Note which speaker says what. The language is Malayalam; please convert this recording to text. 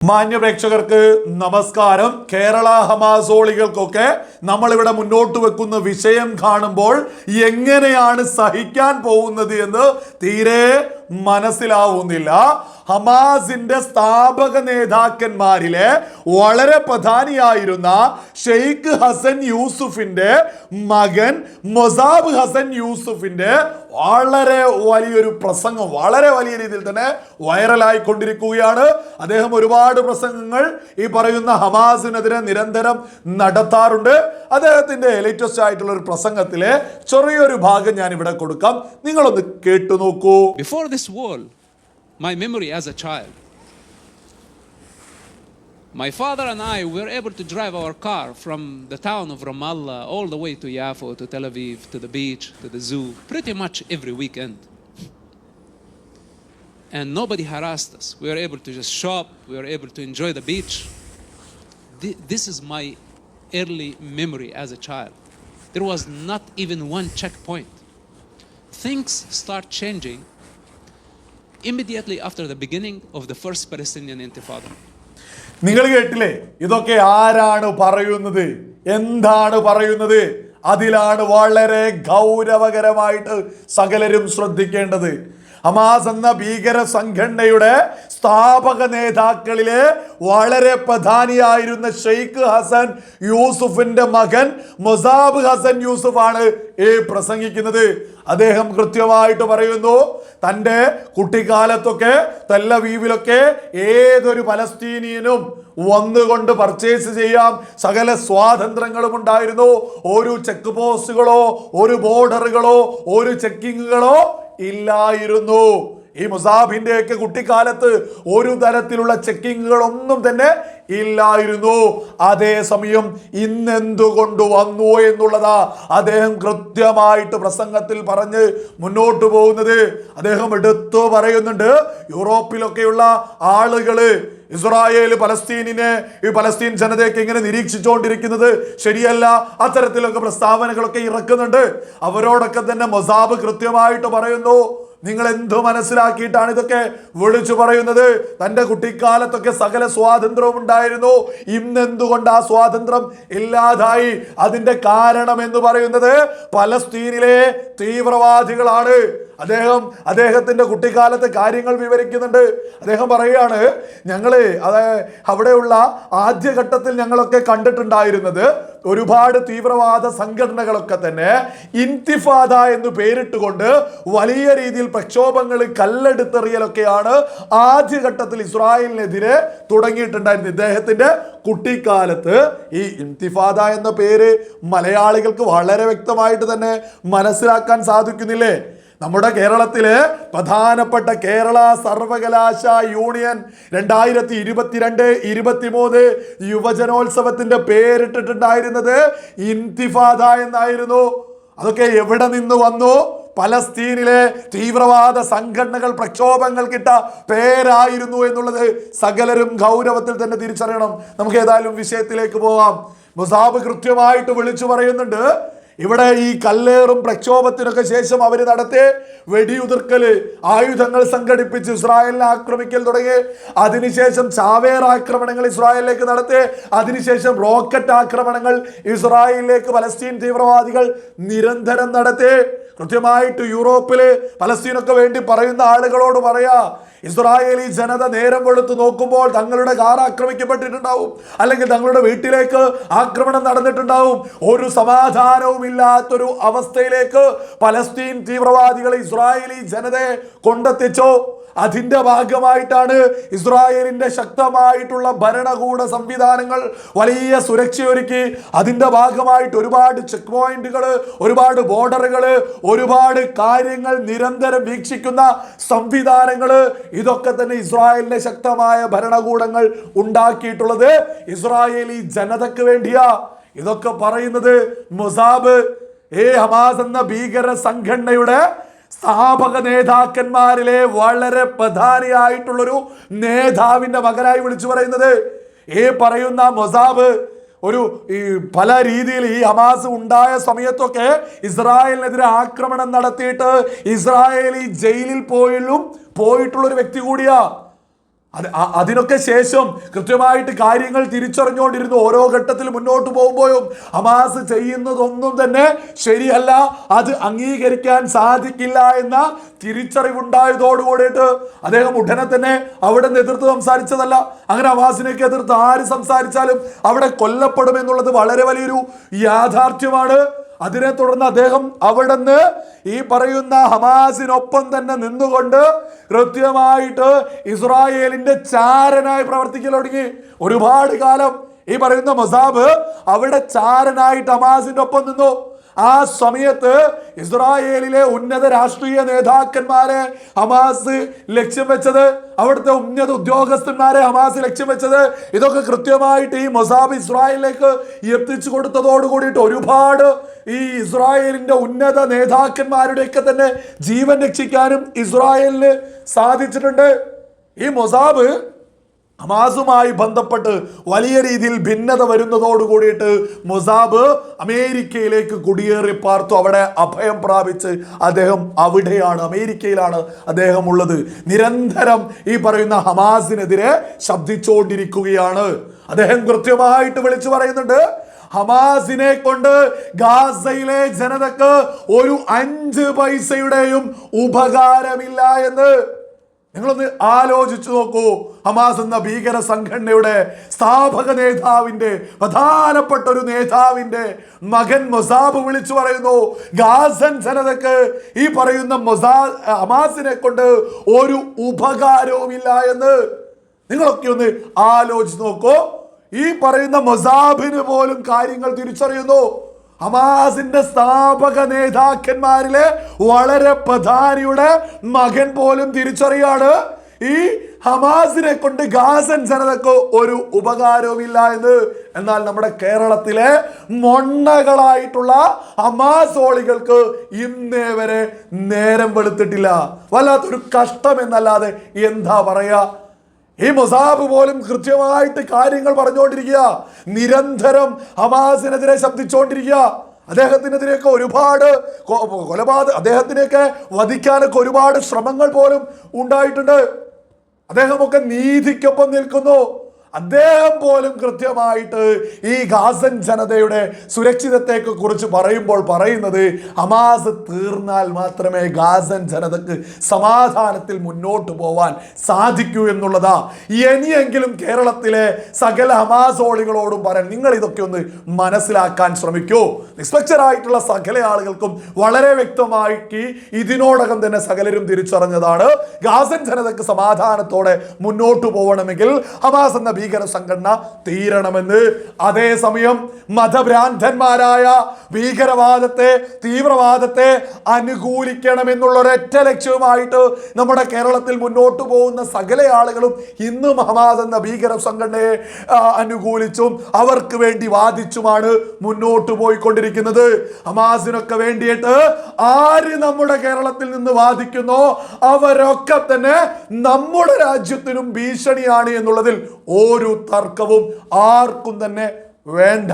Speaker 1: മാന്യ പ്രേക്ഷകർക്ക് നമസ്കാരം. കേരള ഹമാസോളികൾക്കൊക്കെ നമ്മളിവിടെ മുന്നോട്ട് വെക്കുന്ന വിഷയം കാണുമ്പോൾ എങ്ങനെയാണ് സഹിക്കാൻ പോകുന്നത് എന്ന് തീരെ മനസ്സിലാവുന്നില്ല. ഹമാസിന്റെ സ്ഥാപക നേതാക്കന്മാരിലെ വളരെ പ്രധാനിയായിരുന്ന ഷെയ്ഖ് ഹസൻ യൂസുഫിന്റെ മകൻ മൊസാബ് ഹസൻ യൂസുഫിന്റെ വളരെ വലിയൊരു പ്രസംഗം വളരെ വലിയ രീതിയിൽ തന്നെ വൈറലായി കൊണ്ടിരിക്കുകയാണ് അദ്ദേഹം ഒരുപാട് പ്രസംഗങ്ങൾ ഈ പറയുന്ന ഹമാസിനെതിരെ നിരന്തരം നടത്താറുണ്ട്. അദ്ദേഹത്തിന്റെ ലേറ്റസ്റ്റ് ആയിട്ടുള്ള ഒരു പ്രസംഗത്തിലെ ചെറിയൊരു ഭാഗം ഞാൻ ഇവിടെ കൊടുക്കാം. നിങ്ങളൊന്ന് കേട്ടു നോക്കൂ.
Speaker 2: Before this world my memory as a child, my father and I were able to drive our car from the town of Ramallah all the way to Yafo, to Tel Aviv, to the beach, to the zoo, pretty much every weekend. And nobody harassed us. We were able to just shop, we were able to enjoy the beach. This is my early memory as a child. There was not even one checkpoint. Things start changing immediately after the beginning of the first Palestinian Intifada.
Speaker 1: നിങ്ങൾ കേട്ടില്ലേ? ഇതൊക്കെ ആരാണ് പറയുന്നത്? എന്താണ് പറയുന്നത്? അതിലാണ് വളരെ ഗൗരവകരമായിട്ട് സകലരും ശ്രദ്ധിക്കേണ്ടത്. ഹമാസ് എന്ന ഭീകര സംഘടനയുടെ സ്ഥാപക നേതാക്കളിലെ വളരെ പ്രധാനിയായിരുന്ന ഷെയ്ഖ് ഹസൻ യൂസുഫിന്റെ മകൻ മൊസാബ് ഹസൻ യൂസുഫ് ആണ് ഈ പ്രസംഗിക്കുന്നത്. അദ്ദേഹം കൃത്യമായിട്ട് പറയുന്നു തന്റെ കുട്ടിക്കാലത്തൊക്കെ തെല്ലവീവിലൊക്കെ ഏതൊരു പലസ്തീനിയനും വന്നുകൊണ്ട് പർച്ചേസ് ചെയ്യാം. സകല സ്വാതന്ത്ര്യങ്ങളും ഉണ്ടായിരുന്നു. ഒരു ചെക്ക് പോസ്റ്റുകളോ ഒരു ബോർഡറുകളോ ഒരു ചെക്കിങ്ങുകളോ ഇല്ലായിരുന്നു. ഈ മുസാഫിന്റെ ഒക്കെ കുട്ടിക്കാലത്ത് ഒരു തരത്തിലുള്ള ചെക്കിങ്ങുകളൊന്നും തന്നെ ഇല്ലായിരുന്നു. അതേസമയം ഇന്നെന്തുകൊണ്ട് വന്നു എന്നുള്ളതാ അദ്ദേഹം കൃത്യമായിട്ട് പ്രസംഗത്തിൽ പറഞ്ഞ് മുന്നോട്ട് പോകുന്നത്. അദ്ദേഹം എടുത്തു പറയുന്നുണ്ട് യൂറോപ്പിലൊക്കെയുള്ള ആളുകൾ ഇസ്രായേൽ പലസ്തീനിനെ ഈ പലസ്തീൻ ജനതയൊക്കെ ഇങ്ങനെ നിരീക്ഷിച്ചുകൊണ്ടിരിക്കുന്നത് ശരിയല്ല. അത്തരത്തിലൊക്കെ പ്രസ്താവനകളൊക്കെ ഇറക്കുന്നുണ്ട്. അവരോടൊക്കെ തന്നെ മൊസാബ് കൃത്യമായിട്ട് പറയുന്നു. നിങ്ങൾ എന്തോ മനസ്സിലാക്കിയിട്ടാണ് ഇതൊക്കെ വിളിച്ചു പറയുന്നത്? തന്റെ കുട്ടിക്കാലത്തൊക്കെ സകല സ്വാതന്ത്ര്യവും ഉണ്ടായിരുന്നു. ഇന്ന് എന്തുകൊണ്ട് ആ സ്വാതന്ത്ര്യം ഇല്ലാതായി? അതിന്റെ കാരണം എന്ന് പറയുന്നത് പലസ്തീനിലെ തീവ്രവാദികളാണ്. അദ്ദേഹം അദ്ദേഹത്തിന്റെ കുട്ടിക്കാലത്തെ കാര്യങ്ങൾ വിവരിക്കുന്നുണ്ട്. അദ്ദേഹം പറയുകയാണ് ഞങ്ങൾ അത് അവിടെയുള്ള ആദ്യഘട്ടത്തിൽ ഞങ്ങളൊക്കെ കണ്ടിട്ടുണ്ടായിരുന്നത് ഒരുപാട് തീവ്രവാദ സംഘടനകളൊക്കെ തന്നെ ഇൻതിഫാദ എന്ന് പേരിട്ടുകൊണ്ട് വലിയ രീതിയിൽ പ്രക്ഷോഭങ്ങൾ കല്ലെടുത്തെറിയലൊക്കെയാണ് ആദ്യഘട്ടത്തിൽ ഇസ്രായേലിനെതിരെ തുടങ്ങിയിട്ടുണ്ടായിരുന്നത്. ഇദ്ദേഹത്തിന്റെ കുട്ടിക്കാലത്ത് ഈ ഇംതിഫാദ എന്ന പേര് മലയാളികൾക്ക് വളരെ വ്യക്തമായിട്ട് തന്നെ മനസ്സിലാക്കാൻ സാധിക്കുന്നില്ലേ? നമ്മുടെ കേരളത്തിലെ പ്രധാനപ്പെട്ട കേരള സർവകലാശാല യൂണിയൻ രണ്ടായിരത്തി ഇരുപത്തിരണ്ട് ഇരുപത്തിമൂന്ന് യുവജനോത്സവത്തിന്റെ പേരിട്ടിട്ടുണ്ടായിരുന്നത് ഇൻതിഫാദ എന്നായിരുന്നു. അതൊക്കെ എവിടെ നിന്ന് വന്നു? പലസ്തീനിലെ തീവ്രവാദ സംഘടനകൾ പ്രക്ഷോഭങ്ങൾ കിട്ട പേരായിരുന്നു എന്നുള്ളത് സകലരും ഗൗരവത്തിൽ തന്നെ തിരിച്ചറിയണം. നമുക്ക് ഏതായാലും വിഷയത്തിലേക്ക് പോവാം മുസാബ് കൃത്യമായിട്ട് വിളിച്ചു പറയുന്നുണ്ട് ഇവിടെ ഈ കല്ലേറും പ്രക്ഷോഭത്തിനൊക്കെ ശേഷം അവർ നടത്തി വെടിയുതിർക്കൽ ആയുധങ്ങൾ സംഘടിപ്പിച്ച് ഇസ്രായേലിനെ ആക്രമിക്കൽ തുടങ്ങി. അതിനുശേഷം ചാവേർ ആക്രമണങ്ങൾ ഇസ്രായേലിലേക്ക് നടത്തി അതിനുശേഷം റോക്കറ്റ് ആക്രമണങ്ങൾ ഇസ്രായേലിലേക്ക് പലസ്തീൻ തീവ്രവാദികൾ നിരന്തരം നടത്തി കൃത്യമായിട്ട് യൂറോപ്പിൽ പലസ്തീനൊക്കെ വേണ്ടി പറയുന്ന ആളുകളോട് പറയാ ഇസ്രായേലി ജനത നേരം വെളുത്ത് നോക്കുമ്പോൾ തങ്ങളുടെ കാർ ആക്രമിക്കപ്പെട്ടിട്ടുണ്ടാവും. അല്ലെങ്കിൽ തങ്ങളുടെ വീട്ടിലേക്ക് ആക്രമണം നടന്നിട്ടുണ്ടാവും. ഒരു സമാധാനവും ഇല്ലാത്തൊരു അവസ്ഥയിലേക്ക് പലസ്തീൻ തീവ്രവാദികൾ ഇസ്രായേലി ജനതയെ കൊണ്ടെത്തിച്ചോ? അതിന്റെ ഭാഗമായിട്ടാണ് ഇസ്രായേലിന്റെ ശക്തമായിട്ടുള്ള ഭരണകൂട സംവിധാനങ്ങൾ വലിയ സുരക്ഷയൊരുക്കി. അതിന്റെ ഭാഗമായിട്ട് ഒരുപാട് ചെക്ക് പോയിന്റുകൾ ഒരുപാട് ബോർഡറുകൾ ഒരുപാട് കാര്യങ്ങൾ നിരന്തരം വീക്ഷിക്കുന്ന സംവിധാനങ്ങൾ. ഇതൊക്കെ തന്നെ ഇസ്രായേലിന്റെ ശക്തമായ ഭരണകൂടങ്ങൾ ഉണ്ടാക്കിയിട്ടുള്ളത്. ഇസ്രായേലി ജനതയ്ക്ക് വേണ്ടിയാ. ഇതൊക്കെ പറയുന്നത് മുസാബ് ഏ ഹമാസ് എന്ന ഭീകര സംഘടനയുടെ സ്ഥാപക നേതാക്കന്മാരിലെ വളരെ പ്രധാനിയായിട്ടുള്ളൊരു നേതാവിന്റെ മകനായി വിളിച്ചു പറയുന്നത്. ഈ പറയുന്ന മൊസാബ് ഒരു ഈ പല രീതിയിൽ ഈ ഹമാസ് ഉണ്ടായ സമയത്തൊക്കെ ഇസ്രായേലിനെതിരെ ആക്രമണം നടത്തിയിട്ട് ഇസ്രായേലി ജയിലിൽ പോയിലും പോയിട്ടുള്ളൊരു വ്യക്തി കൂടിയാ. അത് അതിനൊക്കെ ശേഷം കൃത്യമായിട്ട് കാര്യങ്ങൾ തിരിച്ചറിഞ്ഞുകൊണ്ടിരുന്നു. ഓരോ ഘട്ടത്തിൽ മുന്നോട്ട് പോകുമ്പോഴും അമാസ് ചെയ്യുന്നതൊന്നും തന്നെ ശരിയല്ല. അത് അംഗീകരിക്കാൻ സാധിക്കില്ല എന്ന തിരിച്ചറിവുണ്ടായതോടുകൂടിയിട്ട് അദ്ദേഹം ഉടനെ തന്നെ അവിടെ എതിർത്ത് സംസാരിച്ചതല്ല. അങ്ങനെ ഹമാസിനെയൊക്കെ എതിർത്ത് ആര് സംസാരിച്ചാലും അവിടെ കൊല്ലപ്പെടും എന്നുള്ളത് വളരെ വലിയൊരു യാഥാർത്ഥ്യമാണ്. അതിനെ തുടർന്ന് അദ്ദേഹം അവിടെ നിന്ന് ഈ പറയുന്ന ഹമാസിനൊപ്പം തന്നെ നിന്നുകൊണ്ട് കൃത്യമായിട്ട് ഇസ്രായേലിന്റെ ചാരനായി പ്രവർത്തിക്കൽ തുടങ്ങി. ഒരുപാട് കാലം ഈ പറയുന്ന മൊസാബ് അവിടെ ചാരനായിട്ട് ഹമാസിന്റെ ഒപ്പം നിന്നു. ആ സമയത്ത് ഇസ്രായേലിലെ ഉന്നത രാഷ്ട്രീയ നേതാക്കന്മാരെ ഹമാസ് ലക്ഷ്യം വെച്ചത് അവിടുത്തെ ഉന്നത ഉദ്യോഗസ്ഥന്മാരെ ഹമാസ് ലക്ഷ്യം വെച്ചത് ഇതൊക്കെ കൃത്യമായിട്ട് ഈ മൊസാബ് ഇസ്രായേലിലേക്ക് എത്തിച്ചു കൊടുത്തതോട് കൂടിയിട്ട് ഒരുപാട് ഈ ഇസ്രായേലിന്റെ ഉന്നത നേതാക്കന്മാരുടെയൊക്കെ തന്നെ ജീവൻ രക്ഷിക്കാനും ഇസ്രായേലിന് സാധിച്ചിട്ടുണ്ട്. ഈ മൊസാബ് ഹമാസുമായി ബന്ധപ്പെട്ട് വലിയ രീതിയിൽ ഭിന്നത വരുന്നതോട് കൂടിയിട്ട് മൊസാബ് അമേരിക്കയിലേക്ക് കുടിയേറി പാർത്തു. അവിടെ അഭയം പ്രാപിച്ച് അദ്ദേഹം അവിടെയാണ് അമേരിക്കയിലാണ് അദ്ദേഹം ഉള്ളത് നിരന്തരം ഈ പറയുന്ന ഹമാസിനെതിരെ ശബ്ദിച്ചുകൊണ്ടിരിക്കുകയാണ്. അദ്ദേഹം കൃത്യമായിട്ട് വിളിച്ചു പറയുന്നുണ്ട് ഹമാസിനെ കൊണ്ട് ഗാസയിലെ ജനതക്ക് ഒരു അഞ്ച് പൈസയുടെയും ഉപകാരമില്ല എന്ന്. നിങ്ങളൊന്ന് ആലോചിച്ചു നോക്കൂ. ഹമാസ് എന്ന ഭീകര സംഘടനയുടെ സ്ഥാപക നേതാവിന്റെ പ്രധാനപ്പെട്ട ഒരു നേതാവിന്റെ മകൻ മൊസാബ് വിളിച്ചു പറയുന്നു. ഗാസൻ ജനതക്ക് ഈ പറയുന്ന മൊസാ ഹമാസിനെ കൊണ്ട് ഒരു ഉപകാരവുമില്ല എന്ന് നിങ്ങളൊക്കെ ഒന്ന് ആലോചിച്ച് നോക്കൂ. ഈ പറയുന്ന മൊസാബിന് പോലും കാര്യങ്ങൾ തിരിച്ചറിയുന്നു. ഹമാസിന്റെ സ്ഥാപക നേതാക്കന്മാരിലെ വളരെ പ്രധാനിയുടെ മകൻ പോലും തിരിച്ചറിയാണ്. ഈ ഹമാസിനെ കൊണ്ട് ഗാസൻ ജനതക്ക് ഒരു ഉപകാരവുമില്ല എന്ന്. എന്നാൽ നമ്മുടെ കേരളത്തിലെ മൊണ്ണകളായിട്ടുള്ള ഹമാസോളികൾക്ക് ഇന്നേ വരെ നേരം വെളുത്തിട്ടില്ല. വല്ലാത്തൊരു കഷ്ടം എന്നല്ലാതെ എന്താ പറയാ? ഈ മൊസാബ് പോലും കൃത്യമായിട്ട് കാര്യങ്ങൾ പറഞ്ഞുകൊണ്ടിരിക്കുക. നിരന്തരം ഹമാസിനെതിരെ ശബ്ദിച്ചുകൊണ്ടിരിക്കുക. അദ്ദേഹത്തിനെതിരെയൊക്കെ ഒരുപാട് കൊലപാതക അദ്ദേഹത്തിനെയൊക്കെ വധിക്കാനൊക്കെ ഒരുപാട് ശ്രമങ്ങൾ പോലും ഉണ്ടായിട്ടുണ്ട്. അദ്ദേഹമൊക്കെ നീതിക്കൊപ്പം നിൽക്കുന്നു. അദ്ദേഹം പോലും കൃത്യമായിട്ട് ഈ ഗാസൻ ജനതയുടെ സുരക്ഷിതത്തെയൊക്കെ കുറിച്ച് പറയുമ്പോൾ പറയുന്നത് അമാസ് തീർന്നാൽ മാത്രമേ ഗാസൻ ജനതക്ക് സമാധാനത്തിൽ മുന്നോട്ട് പോവാൻ സാധിക്കൂ എന്നുള്ളതാ. ഇനിയെങ്കിലും കേരളത്തിലെ സകല ഹമാസോളികളോടും പറയാൻ നിങ്ങൾ ഇതൊക്കെ ഒന്ന് മനസ്സിലാക്കാൻ ശ്രമിക്കൂ. നിസ്പക്ഷരായിട്ടുള്ള സകല ആളുകൾക്കും വളരെ വ്യക്തമായിട്ട് ഇതിനോടകം തന്നെ സകലരും തിരിച്ചറിഞ്ഞതാണ് ഗാസൻ ജനതക്ക് സമാധാനത്തോടെ മുന്നോട്ട് പോകണമെങ്കിൽ ഹമാസ് എന്ന ഭീകര സംഘടന തീരണമെന്ന്. അതേസമയം മതഭ്രാന്തന്മാരായ ഭീകരവാദത്തെ തീവ്രവാദത്തെ അനുകൂലിക്കണമെന്നുള്ള ഒരൊറ്റ ലക്ഷ്യവുമായിട്ട് നമ്മുടെ കേരളത്തിൽ മുന്നോട്ട് പോകുന്ന സകല ആളുകളും ഇന്നും ഹമാസ് എന്ന ഭീകര സംഘടനയെ അനുകൂലിച്ചും അവർക്ക് വേണ്ടി വാദിച്ചുമാണ് മുന്നോട്ട് പോയിക്കൊണ്ടിരിക്കുന്നത്. ഹമാസിനൊക്കെ വേണ്ടിയിട്ട് ആര് നമ്മുടെ കേരളത്തിൽ നിന്ന് വാദിക്കുന്നോ അവരൊക്കെ തന്നെ നമ്മുടെ രാജ്യത്തിനും ഭീഷണിയാണ് എന്നുള്ളതിൽ ഒരു തർക്കവും ആർക്കും തന്നെ വേണ്ട.